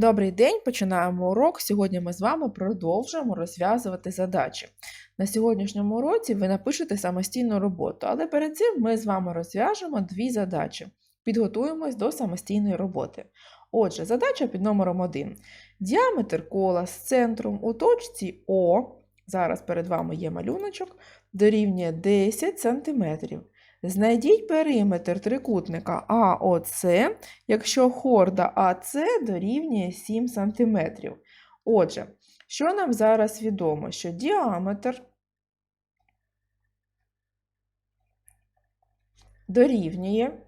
Добрий день, починаємо урок. Сьогодні ми з вами продовжуємо розв'язувати задачі. На сьогоднішньому уроці ви напишете самостійну роботу, але перед цим ми з вами розв'яжемо дві задачі. Підготуємось до самостійної роботи. Отже, задача під номером 1. Діаметр кола з центром у точці О, зараз перед вами є малюночок, дорівнює 10 см. Знайдіть периметр трикутника АОЦ, якщо хорда АЦ дорівнює 7 см. Отже, що нам зараз відомо? Що діаметр дорівнює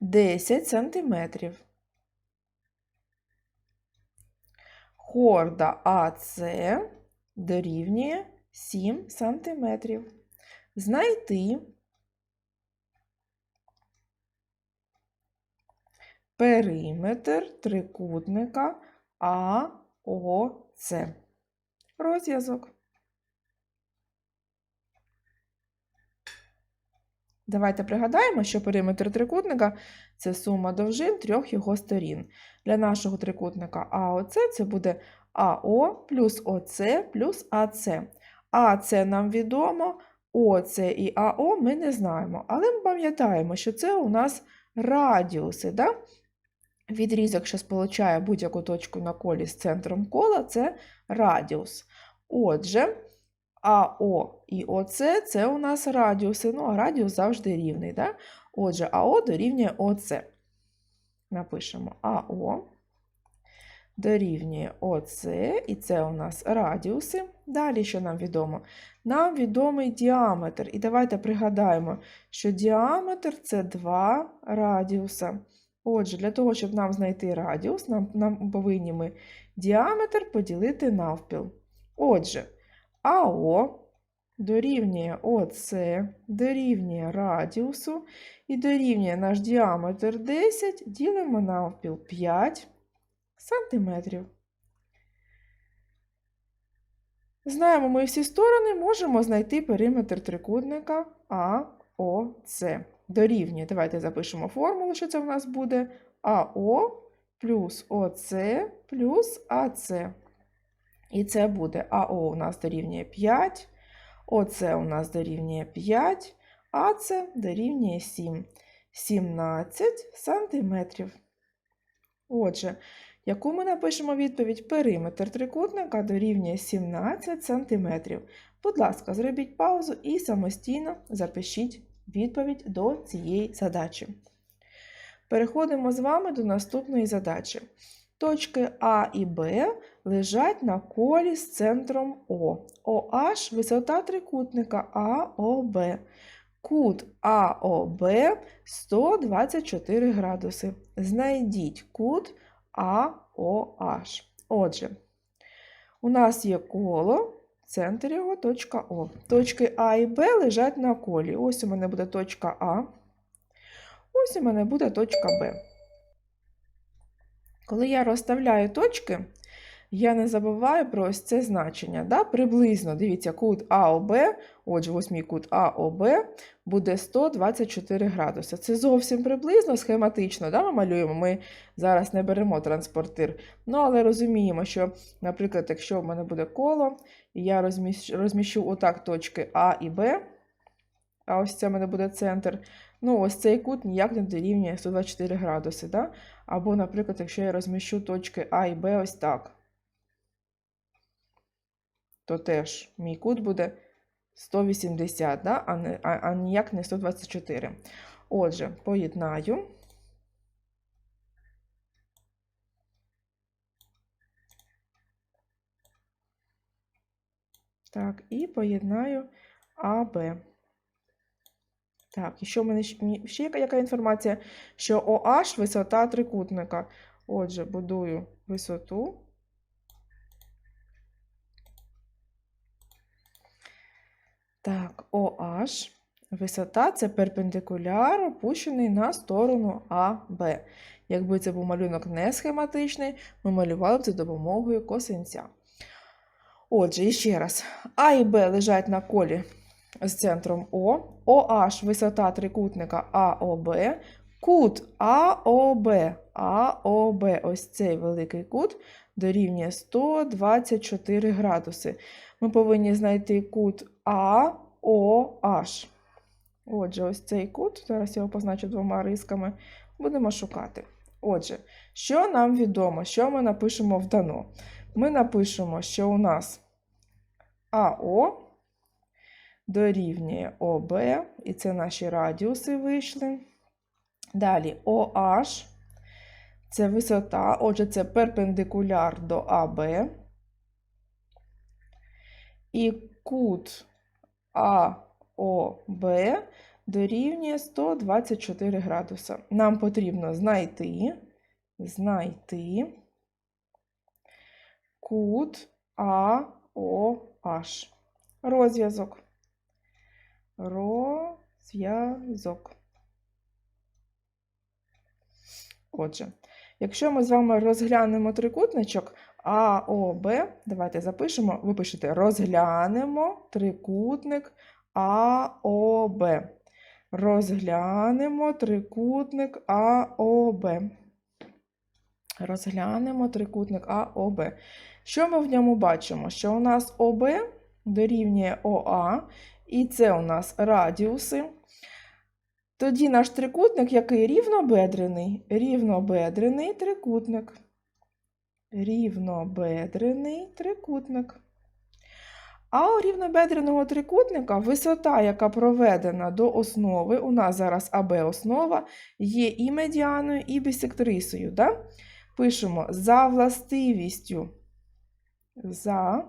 10 см. Хорда АЦ дорівнює 7 см. Знайти периметр трикутника АОЦ. Розв'язок. Давайте пригадаємо, що периметр трикутника це сума довжин трьох його сторін. Для нашого трикутника АОЦ це буде АО плюс ОЦ плюс АЦ. АЦ нам відомо, ОЦ і АО ми не знаємо, але ми пам'ятаємо, що це у нас радіуси. Да? Відрізок, що сполучає будь-яку точку на колі з центром кола, це радіус. Отже, АО і ОЦ це у нас радіуси, ну а радіус завжди рівний. Да? Отже, АО дорівнює ОЦ. Напишемо АО дорівнює ОЦ, і це у нас радіуси. Далі, що нам відомо? Нам відомий діаметр. І давайте пригадаємо, що діаметр це два радіуса. Отже, для того, щоб нам знайти радіус, нам, нам повинні ми діаметр поділити навпіл. Отже, АО дорівнює ОЦ, дорівнює радіусу і дорівнює наш діаметр 10, ділимо навпіл 5 сантиметрів. Знаємо ми всі сторони, можемо знайти периметр трикутника АОЦ. Дорівнює, давайте запишемо формулу, що це в нас буде АО плюс ОЦ плюс АЦ. І це буде АО у нас дорівнює 5, ОЦ у нас дорівнює 5, АЦ дорівнює 7. 17 сантиметрів. Отже, яку ми напишемо відповідь? Периметр трикутника дорівнює 17 см. Будь ласка, зробіть паузу і самостійно запишіть відповідь до цієї задачі. Переходимо з вами до наступної задачі. Точки А і Б лежать на колі з центром О. OH – висота трикутника АОБ. Кут АОБ 124 градуси. Знайдіть кут АОH. Отже, у нас є коло, центр його точка О. Точки А і Б лежать на колі. Ось у мене буде точка А. Ось у мене буде точка Б. Коли я розставляю точки, я не забуваю про ось це значення. Да? Приблизно, дивіться, кут АОБ, отже, ось мій кут АОБ буде 124 градуси. Це зовсім приблизно, схематично. Да? Ми малюємо, ми зараз не беремо транспортир. Ну, але розуміємо, що, наприклад, якщо в мене буде коло, і я розміщу, розміщу отак точки А і Б, а ось це в мене буде центр. Ну, ось цей кут ніяк не дорівнює 124 градуси. Да? Або, наприклад, якщо я розміщу точки А і Б ось так то теж мій кут буде 180, да? а, не, а, а ніяк не 124. Отже, поєднаю. Так, і поєднаю АБ. Так, і що в мене ще, ще яка інформація? Що OH висота трикутника. Отже, будую висоту. Так, OH. Висота це перпендикуляр, опущений на сторону АБ. Якби це був малюнок не схематичний, ми малювали б за допомогою косинця. Отже, іще раз. А і Б лежать на колі з центром О. OH висота трикутника АОБ. Кут АОБ. АОБ. Ось цей великий кут дорівнює 124 градуси. Ми повинні знайти кут АОH. Отже, ось цей кут, зараз я його позначу двома рисками, будемо шукати. Отже, що нам відомо, що ми напишемо в дано? Ми напишемо, що у нас АО дорівнює ОБ, і це наші радіуси вийшли. Далі OH це висота, отже, це перпендикуляр до АБ. І кут АОБ дорівнює 124 градуса. Нам потрібно знайти, знайти кут АОH. Розв'язок. Розв'язок. Отже, якщо ми з вами розглянемо трикутничок АОБ, давайте запишемо, ви пишете розглянемо трикутник АОБ. Розглянемо трикутник АОБ. Розглянемо трикутник АОБ. Що ми в ньому бачимо? Що у нас ОБ дорівнює ОА, і це у нас радіуси. Тоді наш трикутник, який рівнобедрений, рівнобедрений трикутник. Рівнобедрений трикутник. А у рівнобедреного трикутника висота, яка проведена до основи, у нас зараз АБ основа, є і медіаною, і бісектрисою. Да? Пишемо за властивістю. За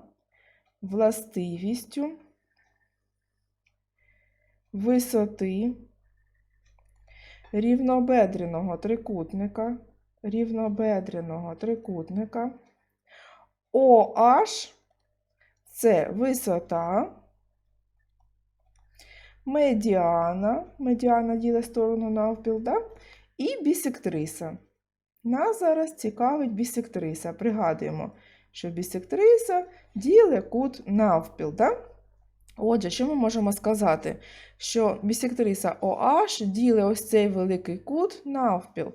властивістю висоти рівнобедреного трикутника, рівнобедреного трикутника. OH це висота, медіана, медіана ділить сторону навпіл, да? і бісектриса. Нас зараз цікавить бісектриса. Пригадуємо, що бісектриса ділить кут навпіл. Да? Отже, що ми можемо сказати? Що бісектриса OH ділить ось цей великий кут навпіл.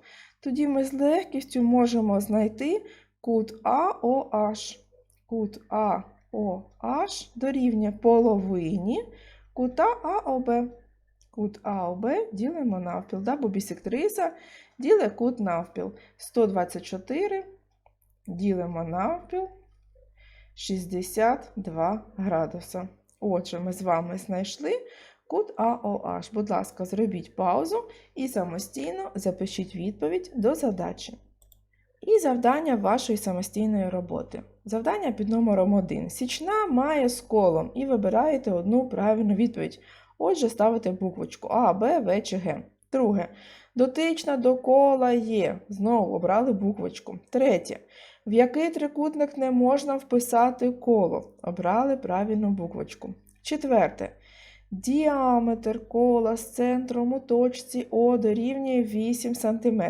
Тоді ми з легкістю можемо знайти кут AOH. Кут AOH дорівнює половині кута АОБ. Кут АОБ ділимо навпіл, да? бо бісектриса ділить кут навпіл. 124 ділимо навпіл 62 градуса. Отже, ми з вами знайшли кут АОH. Будь ласка, зробіть паузу і самостійно запишіть відповідь до задачі. І завдання вашої самостійної роботи. Завдання під номером 1. Січна має з колом і вибираєте одну правильну відповідь. Отже, ставите буквочку А, Б, В чи Г. Друге. Дотична до кола є. Знову обрали буквочку. Третє. В який трикутник не можна вписати коло? Обрали правильну буквочку. Четверте. Діаметр кола з центром у точці О дорівнює 8 см.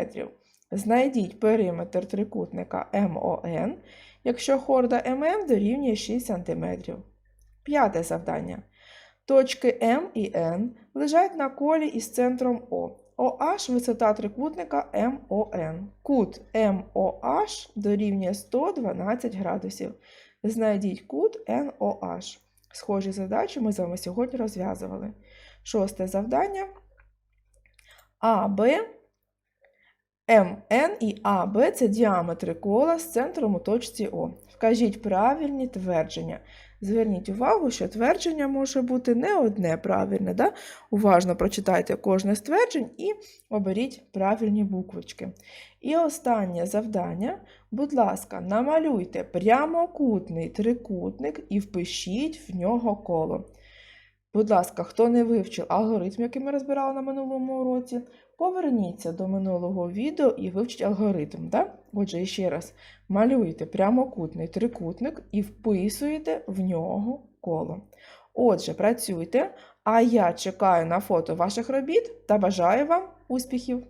Знайдіть периметр трикутника МОН, якщо хорда ММ дорівнює 6 см. П'яте завдання. Точки М і Н лежать на колі із центром О. OH – висота трикутника МОН. Кут МОH дорівнює 112 градусів. Знайдіть кут NOH. Схожі задачі ми з вами сьогодні розв'язували. Шосте завдання. АБ, МН і АБ це діаметри кола з центром у точці О. Вкажіть правильні твердження. Зверніть увагу, що твердження може бути не одне правильне. Да? Уважно прочитайте кожне з тверджень і оберіть правильні буквочки. І останнє завдання. Будь ласка, намалюйте прямокутний трикутник і впишіть в нього коло. Будь ласка, хто не вивчив алгоритм, який ми розбирали на минулому уроці, поверніться до минулого відео і вивчіть алгоритм. Да? Отже, ще раз, малюєте прямокутний трикутник і вписуєте в нього коло. Отже, працюйте, а я чекаю на фото ваших робіт та бажаю вам успіхів!